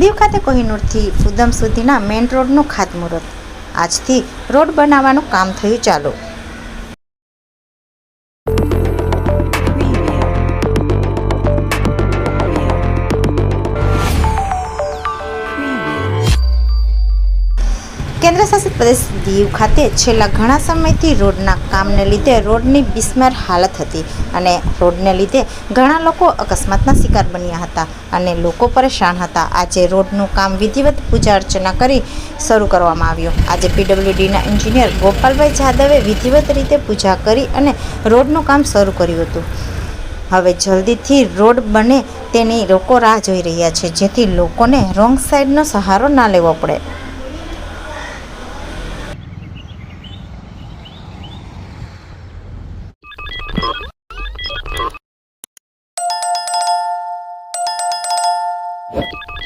દીવ ખાતે કોહિનૂરથી ઉધમ સુધીના મેઇન રોડનું ખાતમુહૂર્ત. આજથી રોડ બનાવવાનું કામ થયું ચાલુ. કેન્દ્રશાસિત પ્રદેશ દીવ ખાતે છેલ્લા ઘણા સમયથી રોડના કામને લીધે રોડની બિસ્માર હાલત હતી અને રોડને લીધે ઘણા લોકો અકસ્માતના શિકાર બન્યા હતા અને લોકો પરેશાન હતા. આજે રોડનું કામ વિધિવત પૂજા અર્ચના કરી શરૂ કરવામાં આવ્યું. આજે પીડબ્લ્યુડીના એન્જિનિયર ગોપાલભાઈ જાદવે વિધિવત રીતે પૂજા કરી અને રોડનું કામ શરૂ કર્યું હતું. હવે જલ્દીથી રોડ બને તેની લોકો રાહ જોઈ રહ્યા છે, જેથી લોકોને રોંગ સાઈડનો સહારો ના લેવો પડે. you